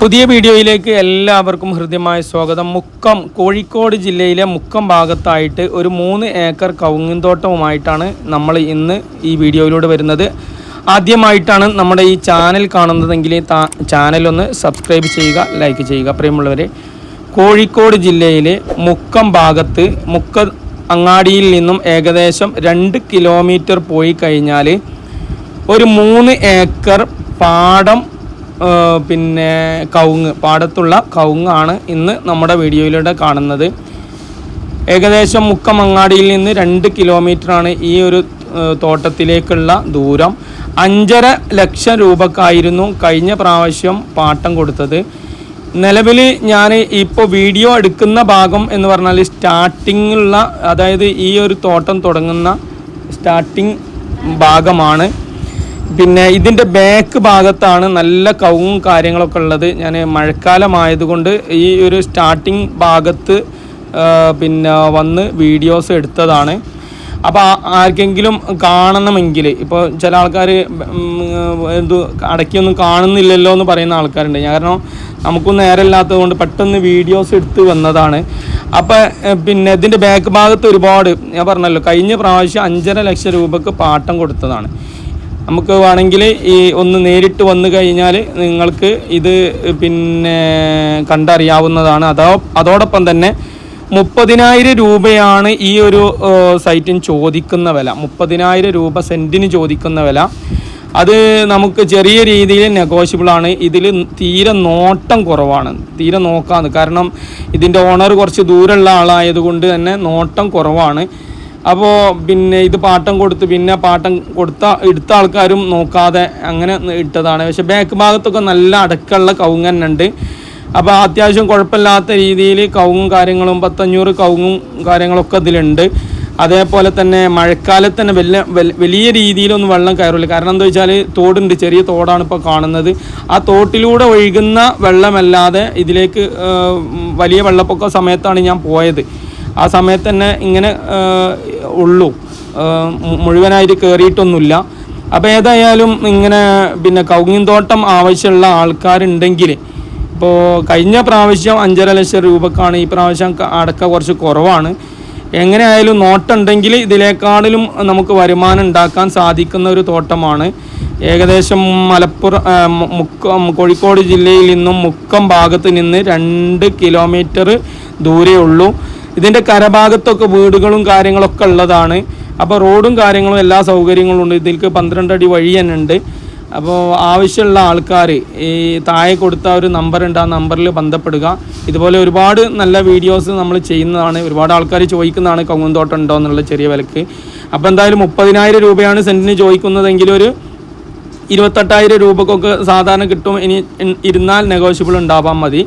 പുതിയ വീഡിയോയിലേക്ക് എല്ലാവർക്കും ഹൃദ്യമായ സ്വാഗതം. മുക്കം കോഴിക്കോട് ജില്ലയിലെ മുക്കം ഭാഗത്തായിട്ട് ഒരു മൂന്ന് ഏക്കർ കവുങ്ങിൻതോട്ടവുമായിട്ടാണ് നമ്മൾ ഇന്ന് ഈ വീഡിയോയിലൂടെ വരുന്നത്. ആദ്യമായിട്ടാണ് നമ്മുടെ ഈ ചാനൽ കാണുന്നതെങ്കിൽ ചാനലൊന്ന് സബ്സ്ക്രൈബ് ചെയ്യുക ലൈക്ക് ചെയ്യുക. പ്രിയമുള്ളവരെ കോഴിക്കോട് ജില്ലയിലെ മുക്കം ഭാഗത്ത് മുക്ക അങ്ങാടിയിൽ നിന്നും ഏകദേശം രണ്ട് കിലോമീറ്റർ പോയി കഴിഞ്ഞാൽ ഒരു മൂന്ന് ഏക്കർ പാടം പിന്നെ കവുങ്ങ് പാടത്തുള്ള കവുങ്ങാണ് ഇന്ന് നമ്മുടെ വീഡിയോയിലൂടെ കാണുന്നത്. ഏകദേശം മുക്കമങ്ങാടിയിൽ നിന്ന് രണ്ട് കിലോമീറ്ററാണ് ഈ ഒരു തോട്ടത്തിലേക്കുള്ള ദൂരം. അഞ്ചര ലക്ഷം രൂപക്കായിരുന്നു കഴിഞ്ഞ പ്രാവശ്യം പാട്ടം കൊടുത്തത്. നിലവിൽ ഞാൻ ഇപ്പോൾ വീഡിയോ എടുക്കുന്ന ഭാഗം എന്ന് പറഞ്ഞാൽ സ്റ്റാർട്ടിങ്ങുള്ള അതായത് ഈ ഒരു തോട്ടം തുടങ്ങുന്ന സ്റ്റാർട്ടിങ് ഭാഗമാണ്. പിന്നെ ഇതിന്റെ ബാക്ക് ഭാഗത്താണ് നല്ല കവും കാര്യങ്ങളൊക്കെ ഉള്ളത്. ഞാൻ മഴക്കാലമായതുകൊണ്ട് ഈ ഒരു സ്റ്റാർട്ടിങ് ഭാഗത്ത് പിന്നെ വന്ന് വീഡിയോസ് എടുത്തതാണ്. അപ്പോൾ ആർക്കെങ്കിലും കാണണമെങ്കിൽ ഇപ്പോൾ ചില ആൾക്കാർ എന്ത് അടക്കിയൊന്നും കാണുന്നില്ലല്ലോ എന്ന് പറയുന്ന ആൾക്കാരുണ്ട്. ഞാൻ കാരണം നമുക്കൊന്നും നേരമില്ലാത്തത് കൊണ്ട് പെട്ടെന്ന് വീഡിയോസ് എടുത്ത് വന്നതാണ്. അപ്പോൾ പിന്നെ ഇതിന്റെ ബാക്ക് ഭാഗത്ത് ഒരുപാട് ഞാൻ പറഞ്ഞല്ലോ കഴിഞ്ഞ പ്രാവശ്യം അഞ്ചര ലക്ഷം രൂപക്ക് പാട്ടം കൊടുത്തതാണ്. നമുക്ക് വേണമെങ്കിൽ ഈ ഒന്ന് നേരിട്ട് വന്നു കഴിഞ്ഞാൽ നിങ്ങൾക്ക് ഇത് പിന്നെ കണ്ടറിയാവുന്നതാണ്. അതോ അതോടൊപ്പം തന്നെ മുപ്പതിനായിരം രൂപയാണ് ഈ ഒരു സൈറ്റിന് ചോദിക്കുന്ന വില. മുപ്പതിനായിരം രൂപ സെന്റിന് ചോദിക്കുന്ന വില. അത് നമുക്ക് ചെറിയ രീതിയിൽ നെഗോഷ്യബിൾ ആണ്. ഇതിൽ തീരെ നോട്ടം കുറവാണ്. തീരെ നോക്കാന്ന്. കാരണം ഇതിന്റെ ഓണർ കുറച്ച് ദൂരമുള്ള ആളായതുകൊണ്ട് തന്നെ നോട്ടം കുറവാണ്. അപ്പോൾ പിന്നെ ഇത് പാട്ടം കൊടുത്ത് പിന്നെ പാട്ടം കൊടുത്ത എടുത്ത ആൾക്കാരും നോക്കാതെ അങ്ങനെ ഇട്ടതാണ്. പക്ഷെ ബാക്ക് ഭാഗത്തൊക്കെ നല്ല അടക്കമുള്ള ഉണ്ട്. അപ്പോൾ അത്യാവശ്യം കുഴപ്പമില്ലാത്ത രീതിയിൽ കവുങ്ങും കാര്യങ്ങളും പത്തഞ്ഞൂറ് കവുങ്ങും കാര്യങ്ങളൊക്കെ ഇതിലുണ്ട്. അതേപോലെ തന്നെ മഴക്കാലത്ത് തന്നെ വലിയ വലിയ രീതിയിലൊന്നും വെള്ളം കയറില്ല കാരണം എന്താ വെച്ചാൽ തോടുണ്ട് ചെറിയ തോടാണ് ഇപ്പോൾ കാണുന്നത്. ആ തോട്ടിലൂടെ ഒഴുകുന്ന വെള്ളമല്ലാതെ ഇതിലേക്ക് വലിയ വെള്ളപ്പൊക്ക സമയത്താണ് ഞാൻ പോയത്. ആ സമയത്ത് തന്നെ ഇങ്ങനെ ഉള്ളു. മുഴുവനായിട്ട് കയറിയിട്ടൊന്നുമില്ല അപ്പോൾ ഏതായാലും ഇങ്ങനെ പിന്നെ കൗങ്ങിന്തോട്ടം തോട്ടം ആവശ്യമുള്ള ആൾക്കാരുണ്ടെങ്കിൽ ഇപ്പോൾ കഴിഞ്ഞ പ്രാവശ്യം അഞ്ചര ലക്ഷം രൂപക്കാണ് ഈ പ്രാവശ്യം അടക്ക കുറച്ച് കുറവാണ്. എങ്ങനെയായാലും നോട്ടുണ്ടെങ്കിൽ ഇതിലേക്കാളിലും നമുക്ക് വരുമാനം ഉണ്ടാക്കാൻ സാധിക്കുന്ന ഒരു തോട്ടമാണ്. ഏകദേശം മലപ്പുറം മുക്കം കോഴിക്കോട് ജില്ലയിൽ നിന്നും മുക്കം ഭാഗത്ത് നിന്ന് രണ്ട് കിലോമീറ്റർ ദൂരേ ഉള്ളൂ. ഇതിന്റെ കരഭാഗത്തൊക്കെ വീടുകളും കാര്യങ്ങളൊക്കെ ഉള്ളതാണ്. അപ്പോൾ റോഡും കാര്യങ്ങളും എല്ലാ സൗകര്യങ്ങളും ഉണ്ട്. ഇതിലേക്ക് പന്ത്രണ്ട് അടി വഴി തന്നെ ഉണ്ട്. അപ്പോൾ ആവശ്യമുള്ള ആൾക്കാർ ഈ താഴെ കൊടുത്ത ഒരു നമ്പർ ഉണ്ട്. ആ നമ്പറിൽ ബന്ധപ്പെടുക. ഇതുപോലെ ഒരുപാട് നല്ല വീഡിയോസ് നമ്മൾ ചെയ്യുന്നതാണ്. ഒരുപാട് ആൾക്കാർ ചോദിക്കുന്നതാണ് കൗങ്ങുന്തോട്ടം ഉണ്ടോ എന്നുള്ള ചെറിയ വിലക്ക്. അപ്പോൾ എന്തായാലും മുപ്പതിനായിരം രൂപയാണ് സെന്റിന് ചോദിക്കുന്നതെങ്കിൽ ഒരു ഇരുപത്തെട്ടായിരം രൂപക്കൊക്കെ സാധാരണ കിട്ടും. ഇനി ഇരുന്നാൽ നെഗോഷ്യബിൾ ഉണ്ടാവാൻ മതി.